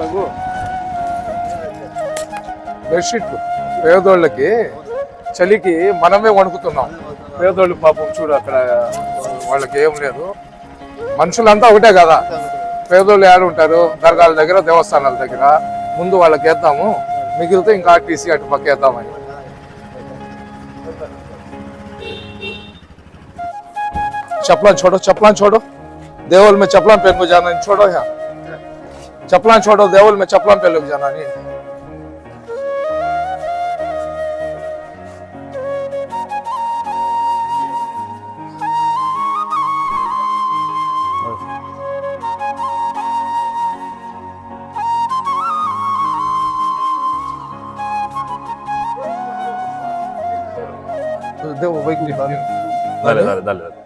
రఘు. బెడ్షీట్లు పేదోళ్ళకి చలికి మనమే వణుకుతున్నాం. పేదోళ్ళు పాపం చూడు అక్కడ వాళ్ళకి ఏం లేదు. మనుషులంతా ఒకటే కదా. పేదోళ్ళు ఏడు ఉంటారు? దర్గాల దగ్గర దేవస్థానాల దగ్గర. ముందు వాళ్ళకి వేద్దాము. మిగిలితే ఇంకా ఆర్టీసీ అటు పక్క వేద్దామని. చప్లాన్ చూడు చప్లాన్ చూడు. దేవుళ్ళ మీద చప్లాన్ పెంకు జానని చూడ चपलान छोड़ो देवल में चपलान पहले लग जाना नहीं Dale, dale, dale. dale.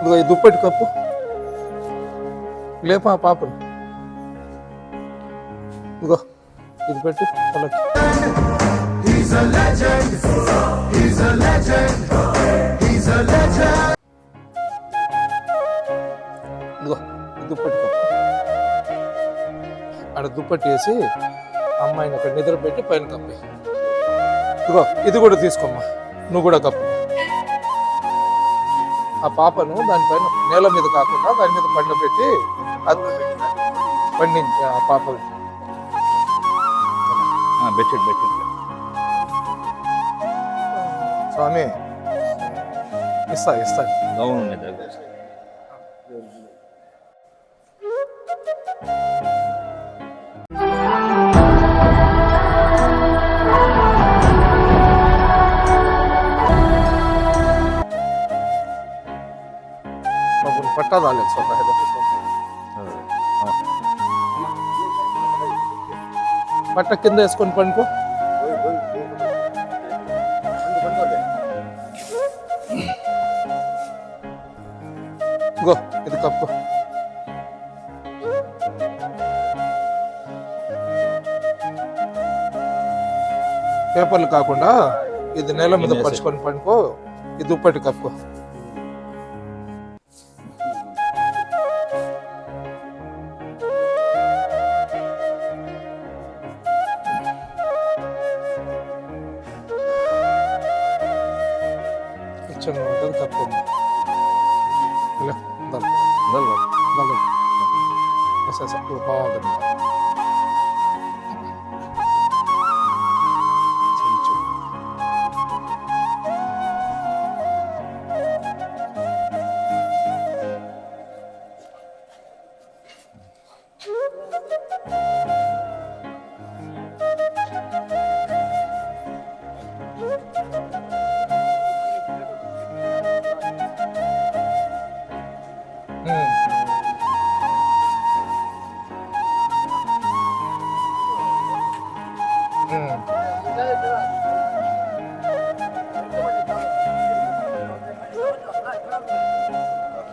ఇదిగో ఈ దుప్పటి కప్పు. లేపా ఆ పాపను. ఇదిగో ఇది పెట్టు వాళ్ళకి ఇదిగో దుప్పటి కప్పు. ఆడ దుప్పటి వేసి అమ్మాయిని అక్కడ నిద్ర పెట్టి పైన కప్పి ఇదిగో ఇది కూడా తీసుకోమ్మా. నువ్వు కూడా కప్పు. ఆ పాపను దానిపైన నేల మీద కాకుండా దాని మీద పండబెట్టి పెట్టి పెట్టిన పండించి ఆ పాప స్వామి ఇస్తా ఇస్తా. పట్టా రాలేదు స్వతः పట్ట కింద వేసుకొని పండుకో. గో ఇది కప్పు. పేపర్లు కాకుండా ఇది నేల మీద పరుచుకొని పండుకో. ఇది దుప్పటి కప్పుకో ಚೆನ್ನಾಗಿ ತಪ್ಪು ಇಲ್ಲ ದಲ್ ದಲ್ ದಲ್ ಹೊಸ ಸ್ವಲ್ಪ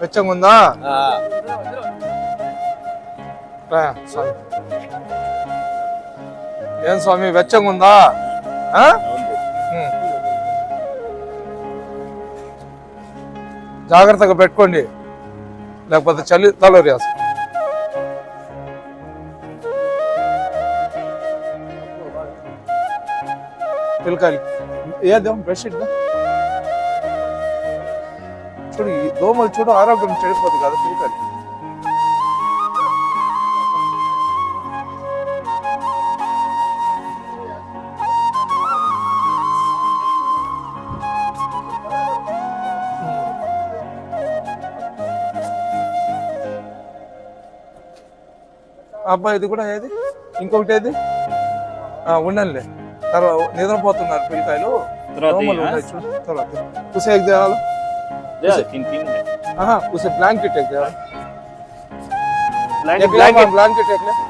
వెచ్చంగా ఉందా స్వామి. ఏం స్వామి వెచ్చంగా ఉందా. జాగ్రత్తగా పెట్టుకోండి. లేకపోతే చలి తలరి అసలు. పిల్లకాయలు ఏదేం బెడ్షీట్ చూడు ఈ దోమలు చూడు ఆరోగ్యం చెడిపోతుంది కదా పిల్లకాయలు అబ్బాయి ఇది కూడా ఏది? ఇంకొకటి ఏది? ఆ, ఉండండిలే తర్వాత నిద్రపోతున్నారు పిల్లకాయలు. తర్వాత దోమలు ఇయ్యా? ఉన్నాయి చూడు తర్వాత. కుసే ఎగ్ తేవాలి दे तीन तीन है हाँ उसे ब्लैंकेट टेक दे ब्लैंकेट ब्लैंकेट टेक ले